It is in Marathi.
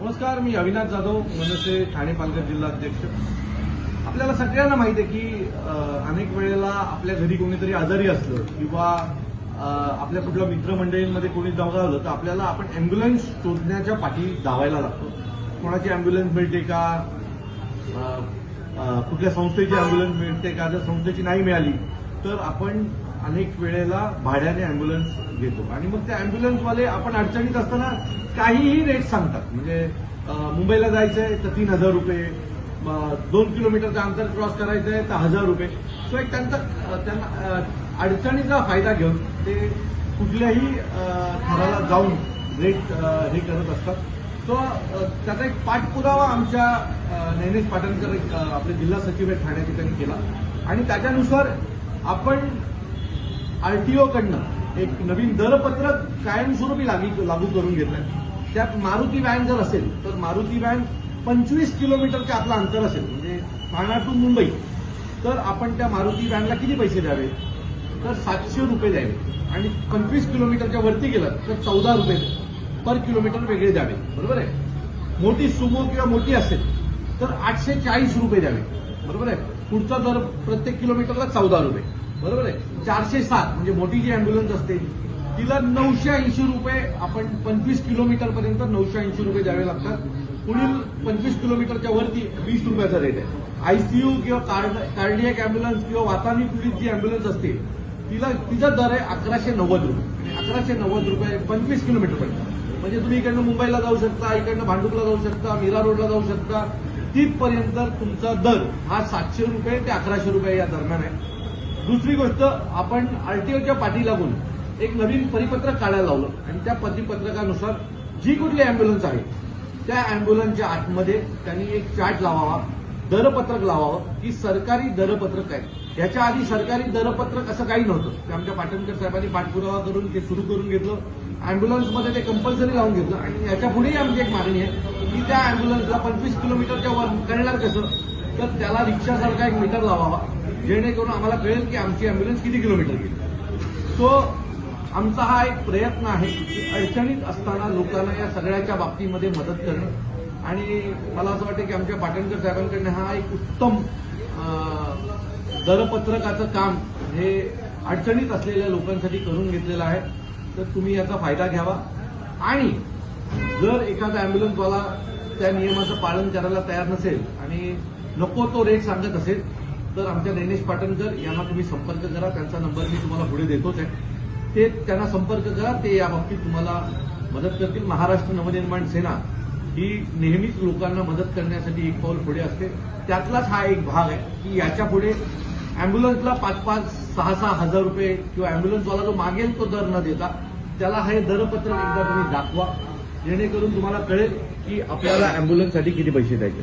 नमस्कार मी अविनाश जाधव मनसे ठाणे पालघर जिल्हा अध्यक्ष. आपल्याला सगळ्यांना माहिती आहे की अनेक वेळेला आपल्या घरी कोणीतरी आजारी असलं किंवा आपल्या कुठल्या मित्रमंडळींमध्ये कोणी दगावलं तर आपल्याला आपण अँब्युलन्स शोधण्याच्या पाठी धावायला लागतो. कोणाची अँब्युलन्स मिळते का? कुठल्या संस्थेची अँब्युलन्स मिळते का? जर संस्थेची नाही मिळाली तर आपण अनेक वेळेला भाड्याने अँब्युलन्स घेतो. आणि मग ते अँब्युलन्सवाले आपण अडचणीत असताना काहीही रेट सांगतात. म्हणजे मुंबईला मुंबईला जायचंय तर तीन हजार रुपये दोन किलोमीटरचं अंतर क्रॉस करायचं आहे तर हजार रुपये. सो एक त्यांचा त्यांना अडचणीचा फायदा घेऊन ते कुठल्याही थराला जाऊन रेट हे करत असतात. तो त्याचा एक पाठपुरावा आमच्या नैनेश पाटणकर एक, आपले जिल्हा सचिव आहे ठाण्याचे त्यांनी केला. आणि त्याच्यानुसार आपण आरटीओ कडनं एक नवीन दरपत्रक कायमस्वरूपी लागू लागू करून घेतलंय. त्यात मारुती व्हॅन जर असेल तर मारुती व्हॅन पंचवीस किलोमीटरच्या आपलं अंतर असेल म्हणजे ठाणा टू मुंबई तर आपण त्या मारुती व्हॅनला किती पैसे द्यावे? तर सातशे रुपये द्यावे. आणि पंचवीस किलोमीटरच्या वरती गेलं तर चौदा रुपये पर किलोमीटर वेगळे द्यावे. बरोबर आहे? मोठी सुमो किंवा मोठी असेल तर आठशे चाळीस रुपये द्यावे. बरोबर आहे? पुढचा दर प्रत्येक किलोमीटरला चौदा रुपये. बरोबर आहे? चारशे सात म्हणजे मोठी जी अँब्युलन्स असते तिला नऊशे ऐंशी रुपये आपण पंचवीस किलोमीटर पर्यंत नऊशे ऐंशी रुपये द्यावे लागतात. पुढील पंचवीस किलोमीटरच्या वरती वीस रुपयाचा रेट आहे. आयसीयू किंवा कार्डियक अँब्युलन्स किंवा वातावरणी पीडित जी अँब्युलन्स असते तिला तिचा दर आहे अकराशे नव्वद रुपये. अकराशे नव्वद रुपये पंचवीस किलोमीटर पर्यंत. म्हणजे तुम्ही इकडनं मुंबईला जाऊ शकता इकडनं भांडुपला जाऊ शकता मीरा रोडला जाऊ शकता तिथपर्यंत तुमचा दर हा सातशे रुपये ते अकराशे रुपये या दरम्यान आहे. दुसरी गोष्ट आपण आरटीओच्या पाठी लागून एक नवीन परिपत्रक काढायला लावलं. आणि त्या परिपत्रकानुसार जी कुठली अँब्युलन्स आहे त्या अँब्युलन्सच्या आतमध्ये त्यांनी एक चार्ट लावावा दरपत्रक लावावं की सरकारी दरपत्रक आहे. याच्या आधी सरकारी दरपत्रक असं काही नव्हतं. ते आमच्या पाटणकर साहेबांनी पाठपुरावा करून ते सुरू करून घेतलं. अँब्युलन्समध्ये ते कंपल्सरी लावून घेतलं. आणि याच्या पुढेही आमची एक मागणी आहे की त्या अँब्युलन्सला पंचवीस किलोमीटरच्या वर करणार कसं? तर त्याला रिक्षासारखा एक मीटर लावावा. जेणेकरून आम्हाला कळेल की आमची अँब्युलन्स किती किलोमीटर गेली. सो आमचा हा एक प्रयत्न आहे की अडचणीत असताना लोकांना या सगळ्याच्या बाबतीमध्ये मदत करणं. आणि मला असं वाटतं की आमच्या पाटणकर साहेबांकडनं हा एक उत्तम दरपत्रकाचं काम हे अडचणीत असलेल्या लोकांसाठी करून घेतलेलं आहे. तर तुम्ही याचा फायदा घ्यावा. आणि जर एखादा ॲम्ब्युलन्सवाला त्या नियमाचं पालन करायला तयार नसेल आणि नको तो रेट सांगत असेल तर आमच्या नैनेश पाटणकर यांना तुम्ही संपर्क करा. त्यांचा नंबर मी तुम्हाला पुढे देतोच आहे ते त्यांना संपर्क करा. ते या बाबतीत तुम्हाला मदत करतील. महाराष्ट्र नवनिर्माण सेना ही नेहमीच लोकांना मदत करण्यासाठी एक पाऊल पुढे असते. त्यातलाच हा एक भाग आहे की याच्यापुढे अँब्युलन्सला पाच पाच सहा सहा हजार रुपये किंवा अँब्युलन्सवाला जो मागेल तो दर न देता त्याला हे दरपत्रक एकदा तुम्ही दाखवा. जेणेकरून तुम्हाला कळेल की आपल्याला अँब्युलन्ससाठी किती पैसे द्यायचे.